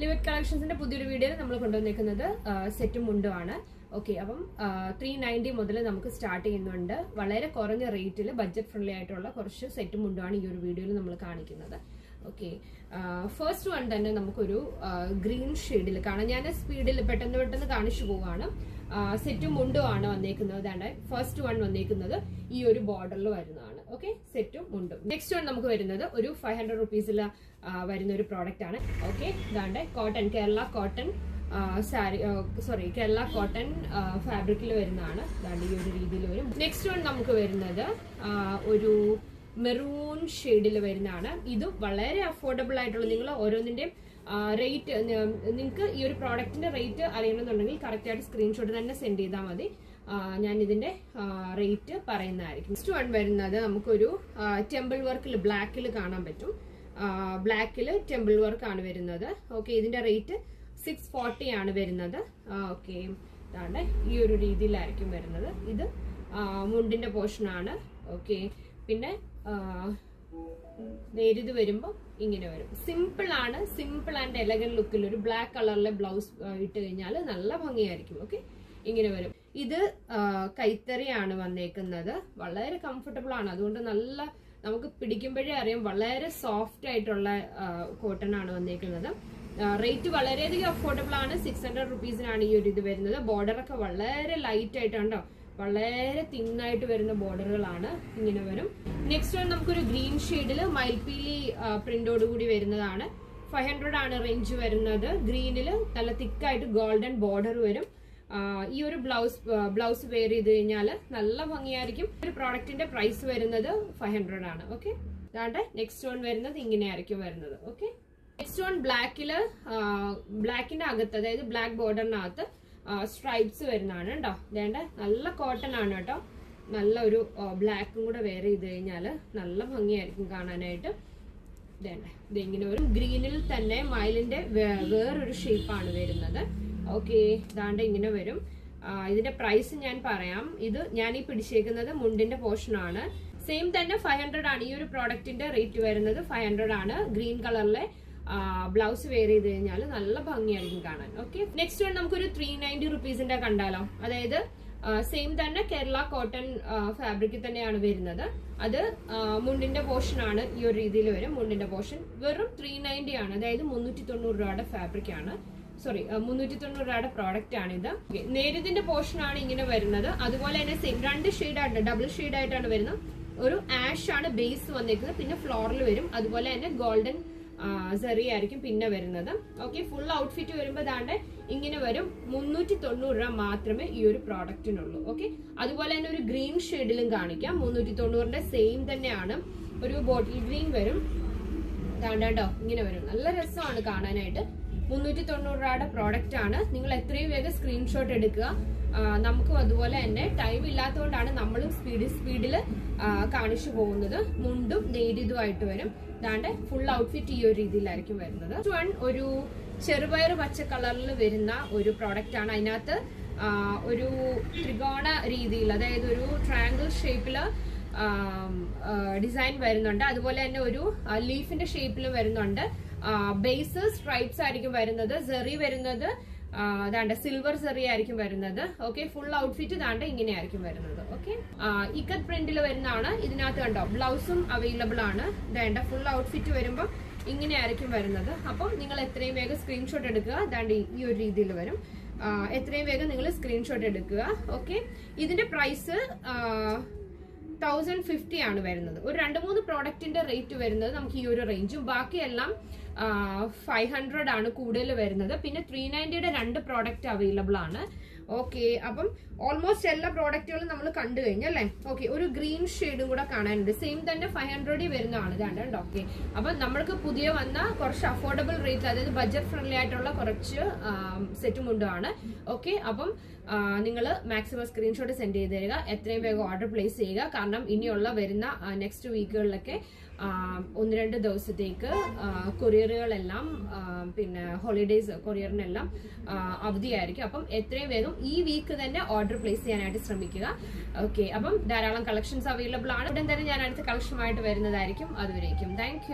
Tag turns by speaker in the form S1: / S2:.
S1: ലിവിറ്റ് കളക്ഷൻസിന്റെ പുതിയൊരു വീഡിയോ നമ്മൾ കൊണ്ടുവന്നിരിക്കുന്നത് സെറ്റും മുണ്ടുമാണ് ഓക്കെ അപ്പം ത്രീ നയന്റി മുതൽ നമുക്ക് സ്റ്റാർട്ട് ചെയ്യുന്നുണ്ട്. വളരെ കുറഞ്ഞ റേറ്റിൽ ബഡ്ജറ്റ് ഫ്രണ്ട്ലി ആയിട്ടുള്ള കുറച്ച് സെറ്റും മുണ്ടുമാണ് ഈ ഒരു വീഡിയോയിൽ നമ്മൾ കാണിക്കുന്നത്. ഓക്കെ ഫസ്റ്റ് വൺ തന്നെ നമുക്കൊരു ഗ്രീൻ ഷെയ്ഡിൽ കാണാം. ഞാൻ സ്പീഡിൽ പെട്ടെന്ന് പെട്ടെന്ന് കാണിച്ചു പോവാണ്. സെറ്റും മുണ്ടുമാണ് വന്നേക്കുന്നത്. ഫസ്റ്റ് വൺ വന്നേക്കുന്നത് ഈ ഒരു ബോർഡറിൽ വരുന്നതാണ്. ഓക്കെ സെറ്റും മുണ്ടും. നെക്സ്റ്റ് വൺ നമുക്ക് വരുന്നത് ഒരു ഫൈവ് ഹൺഡ്രഡ് റുപ്പീസിൽ വരുന്ന ഒരു പ്രോഡക്റ്റ് ആണ്. ഓക്കെ ഇതാണ്ട് cotton Kerala cotton sari sorry Kerala cotton ഫാബ്രിക്കിൽ വരുന്നതാണ്. ഇതാണ്ട് ഈ ഒരു രീതിയിൽ വരും. നെക്സ്റ്റ് വൺ നമുക്ക് വരുന്നത് ഒരു മെറൂൺ ഷെയ്ഡിൽ വരുന്നതാണ്. ഇത് വളരെ അഫോർഡബിൾ ആയിട്ടുള്ള നിങ്ങൾ ഓരോന്നിന്റെയും റേറ്റ് നിങ്ങൾക്ക് ഈ ഒരു പ്രോഡക്റ്റിന്റെ റേറ്റ് അറിയണമെന്നുണ്ടെങ്കിൽ കറക്റ്റ് ആയിട്ട് സ്ക്രീൻഷോട്ട് തന്നെ സെൻഡ് ചെയ്താൽ മതി. ഞാൻ ഇതിന്റെ റേറ്റ് പറയുന്നതായിരിക്കും. നെക്സ്റ്റ് വൺ വരുന്നത് നമുക്കൊരു ടെമ്പിൾ വർക്കിൽ ബ്ലാക്കിൽ കാണാൻ പറ്റും. ബ്ലാക്കിൽ ടെമ്പിൾ വർക്ക് ആണ് വരുന്നത്. ഓക്കെ ഇതിന്റെ റേറ്റ് സിക്സ് ഫോർട്ടി ആണ് വരുന്നത്. ഓക്കെ ഇതാണ്ട് ഈ ഒരു രീതിയിലായിരിക്കും വരുന്നത്. ഇത് മുണ്ടിന്റെ പോർഷൻ ആണ്. ഓക്കെ പിന്നെ നേരിത് വരുമ്പോൾ ഇങ്ങനെ വരും. സിമ്പിൾ ആണ്. സിമ്പിൾ ആൻഡ് എലഗൻ ലുക്കിൽ ഒരു ബ്ലാക്ക് കളറിലെ ബ്ലൗസ് ഇട്ട് കഴിഞ്ഞാൽ നല്ല ഭംഗിയായിരിക്കും. ഓക്കെ ഇങ്ങനെ വരും. ഇത് കൈത്തറിയാണ് വന്നേക്കുന്നത്. വളരെ കംഫർട്ടബിൾ ആണ്. അതുകൊണ്ട് നല്ല നമുക്ക് പിടിക്കുമ്പോഴേ അറിയാം വളരെ സോഫ്റ്റ് ആയിട്ടുള്ള കോട്ടൺ ആണ് വന്നേക്കുന്നത്. റേറ്റ് വളരെയധികം അഫോർഡബിൾ ആണ്. സിക്സ് ഹൺഡ്രഡ് റുപ്പീസിനാണ് ഈ ഒരു ഇത് വരുന്നത്. ബോർഡർ ഒക്കെ വളരെ ലൈറ്റ് ആയിട്ടുണ്ടോ വളരെ തിന്നായിട്ട് വരുന്ന ബോർഡറുകളാണ് ഇങ്ങനെ വരും. നെക്സ്റ്റ് വൺ നമുക്കൊരു ഗ്രീൻ ഷെയ്ഡിൽ മൈൽപീലി പ്രിന്റോട് കൂടി വരുന്നതാണ്. ഫൈവ് ഹൺഡ്രഡ് ആണ് റേഞ്ച് വരുന്നത്. ഗ്രീനിൽ നല്ല തിക്കായിട്ട് ഗോൾഡൻ ബോർഡർ വരും. ഈ ഒരു ബ്ലൗസ് ബ്ലൗസ് വെയർ ചെയ്ത് കഴിഞ്ഞാൽ നല്ല ഭംഗിയായിരിക്കും. ഒരു പ്രോഡക്റ്റിന്റെ പ്രൈസ് വരുന്നത് ഫൈവ് ഹൺഡ്രഡ് ആണ് ഓക്കെ അതാണ്ട് നെക്സ്റ്റ് വൺ വരുന്നത് ഇങ്ങനെയായിരിക്കും വരുന്നത് ഓക്കെ നെക്സ്റ്റ് വൺ ബ്ലാക്കിൽ ബ്ലാക്കിന്റെ അകത്ത് അതായത് ബ്ലാക്ക് ബോർഡറിനകത്ത് സ്ട്രൈപ്സ് വരുന്നതാണ് കേട്ടോ വേണ്ട നല്ല കോട്ടൺ ആണ് കേട്ടോ നല്ല ഒരു ബ്ലാക്കും കൂടെ വെയർ ചെയ്ത് കഴിഞ്ഞാൽ നല്ല ഭംഗിയായിരിക്കും കാണാനായിട്ട്. ഇതേണ്ട ഇതിങ്ങനെ ഒരു ഗ്രീനിൽ തന്നെ മയിലിന്റെ വേ- വേറൊരു ഷേപ്പാണ് വരുന്നത്. ഓക്കെ ഇതാണ്ട് ഇങ്ങനെ വരും. ഇതിന്റെ പ്രൈസ് ഞാൻ പറയാം. ഇത് ഞാൻ ഈ പിടിച്ചേക്കുന്നത് മുണ്ടിന്റെ പോർഷൻ ആണ്. സെയിം തന്നെ ഫൈവ് ഹൺഡ്രഡ് ആണ്. ഈ ഒരു പ്രോഡക്റ്റിന്റെ റേറ്റ് വരുന്നത് ഫൈവ് ഹൺഡ്രഡ് ആണ്. ഗ്രീൻ കളറിലെ ബ്ലൗസ് വെയർ ചെയ്ത് കഴിഞ്ഞാൽ നല്ല ഭംഗിയായിരിക്കും കാണാൻ. ഓക്കെ നെക്സ്റ്റ് വൺ നമുക്കൊരു ത്രീ നയന്റി റുപ്പീസിന്റെ കണ്ടാലോ? അതായത് സെയിം തന്നെ കേരള കോട്ടൺ ഫാബ്രിക്കിൽ തന്നെയാണ് വരുന്നത്. അത് മുണ്ടിന്റെ പോർഷൻ ആണ് ഈ ഒരു രീതിയിൽ വരും. മുണ്ടിന്റെ പോർഷൻ വെറും ത്രീ നയന്റി ആണ്. അതായത് മുന്നൂറ്റി തൊണ്ണൂറ് രൂപയുടെ ഫാബ്രിക് ആണ്. സോറി മുന്നൂറ്റി തൊണ്ണൂറ് രൂപയുടെ പ്രോഡക്റ്റ് ആണ് ഇത് Okay, നേരിതിന്റെ പോർഷൻ ആണ് ഇങ്ങനെ വരുന്നത്. അതുപോലെ തന്നെ സെയിം രണ്ട് ഷെയ്ഡായിട്ട് ഡബിൾ ഷെയ്ഡായിട്ടാണ് വരുന്നത്. ഒരു ആഷ് ആണ് ബേസ് വന്നിരിക്കുന്നത് പിന്നെ ഫ്ലോറിൽ വരും. അതുപോലെ തന്നെ ഗോൾഡൻ സെറി ആയിരിക്കും പിന്നെ വരുന്നത്. ഓക്കെ ഫുൾ ഔട്ട്ഫിറ്റ് വരുമ്പോൾ ദാണ്ട് ഇങ്ങനെ വരും. മുന്നൂറ്റി തൊണ്ണൂറ് രൂപ മാത്രമേ ഈ ഒരു പ്രോഡക്റ്റിനുള്ളൂ ഓക്കെ അതുപോലെ തന്നെ ഒരു ഗ്രീൻ ഷെയ്ഡിലും കാണിക്കാം. മുന്നൂറ്റി തൊണ്ണൂറിന്റെ സെയിം തന്നെയാണ്. ഒരു ബോട്ടിൽ ഗ്രീൻ വരും. ദാണ്ട് ഇങ്ങനെ വരും. നല്ല രസമാണ് കാണാനായിട്ട്. മുന്നൂറ്റി തൊണ്ണൂറ് രൂപയുടെ പ്രോഡക്റ്റ് ആണ്. നിങ്ങൾ എത്രയും വേഗം സ്ക്രീൻഷോട്ട് എടുക്കുക. നമുക്കും അതുപോലെ തന്നെ ടൈം ഇല്ലാത്തതുകൊണ്ടാണ് നമ്മളും സ്പീഡ് സ്പീഡിൽ കാണിച്ചു പോകുന്നത്. മുണ്ടും നേരിയതുമായിട്ട് വരും. അതാണ്ട് ഫുൾ ഔട്ട്ഫിറ്റ് ഈ ഒരു രീതിയിലായിരിക്കും വരുന്നത്. വൺ ഒരു ചെറുപയർ പച്ച കളറിൽ വരുന്ന ഒരു പ്രോഡക്റ്റ് ആണ്. അതിനകത്ത് ഒരു ത്രികോണ രീതിയിൽ അതായത് ഒരു ട്രയാങ്കിൾ ഷേപ്പിൽ ഡിസൈൻ വരുന്നുണ്ട്. അതുപോലെ തന്നെ ഒരു ലീഫിന്റെ ഷേപ്പിലും വരുന്നുണ്ട്. ബേസ് സ്ട്രൈപ്സ് ആയിരിക്കും വരുന്നത്. സെറി വരുന്നത് അതാണ്ട് സിൽവർ സെറി ആയിരിക്കും വരുന്നത്. ഓക്കെ ഫുൾ ഔട്ട്ഫിറ്റ് ഇതാണ്ട് ഇങ്ങനെയായിരിക്കും വരുന്നത്. ഓക്കെ ഇക്കത്ത് പ്രിന്റിൽ വരുന്നതാണ്. ഇതിനകത്ത് കണ്ടോ ബ്ലൗസും അവൈലബിൾ ആണ്. ഇതാണ്ട് ഫുൾ ഔട്ട്ഫിറ്റ് വരുമ്പോൾ ഇങ്ങനെയായിരിക്കും വരുന്നത്. അപ്പം നിങ്ങൾ എത്രയും വേഗം സ്ക്രീൻഷോട്ട് എടുക്കുക. അതാണ്ട് ഈ ഒരു രീതിയിൽ വരും. എത്രയും വേഗം നിങ്ങൾ സ്ക്രീൻഷോട്ട് എടുക്കുക. ഓക്കെ ഇതിന്റെ പ്രൈസ് തൗസൻഡ് ഫിഫ്റ്റി ആണ് വരുന്നത്. ഒരു രണ്ട് മൂന്ന് പ്രോഡക്റ്റിന്റെ റേറ്റ് വരുന്നത് നമുക്ക് ഈ ഒരു റേഞ്ചും ബാക്കിയെല്ലാം ഫൈവ് ഹൺഡ്രഡ് ആണ് കൂടുതൽ വരുന്നത്. പിന്നെ ത്രീ നയന്റിയുടെ രണ്ട് പ്രോഡക്റ്റ് അവൈലബിൾ ആണ്. ഓക്കെ അപ്പം ഓൾമോസ്റ്റ് എല്ലാ പ്രോഡക്റ്റുകളും നമ്മൾ കണ്ടു കഴിഞ്ഞു അല്ലേ? ഓക്കെ ഒരു ഗ്രീൻ ഷെയ്ഡും കൂടെ കാണാനുണ്ട്. സെയിം തന്നെ ഫൈവ് ഹൺഡ്രഡിൽ വരുന്നതാണ് ഇതാണ്ട് ഓക്കെ അപ്പം നമ്മൾക്ക് പുതിയ വന്ന കുറച്ച് അഫോർഡബിൾ റേറ്റ് അതായത് ബഡ്ജറ്റ് ഫ്രണ്ട്ലി ആയിട്ടുള്ള കുറച്ച് സെറ്റും കൊണ്ടുമാണ് ഓക്കെ അപ്പം നിങ്ങൾ മാക്സിമം സ്ക്രീൻഷോട്ട് സെൻഡ് ചെയ്ത് തരിക. എത്രയും വേഗം ഓർഡർ പ്ലേസ് ചെയ്യുക. കാരണം ഇനിയുള്ള വരുന്ന നെക്സ്റ്റ് വീക്കുകളിലൊക്കെ ഒന്ന് രണ്ട് ദിവസത്തേക്ക് കൊറിയറുകളെല്ലാം പിന്നെ ഹോളിഡേയ്സ് കൊറിയറിനെല്ലാം അവധിയായിരിക്കും. അപ്പം എത്രയും വേഗം ഈ വീക്ക് തന്നെ ഓർഡർ പ്ലേസ് ചെയ്യാനായിട്ട് ശ്രമിക്കുക. ഓക്കെ അപ്പം ധാരാളം കളക്ഷൻസ് അവൈലബിൾ ആണ്. ഉടൻ തന്നെ ഞാൻ അടുത്ത കളക്ഷനുമായിട്ട് വരുന്നതായിരിക്കും. അതുവരേക്കും. താങ്ക്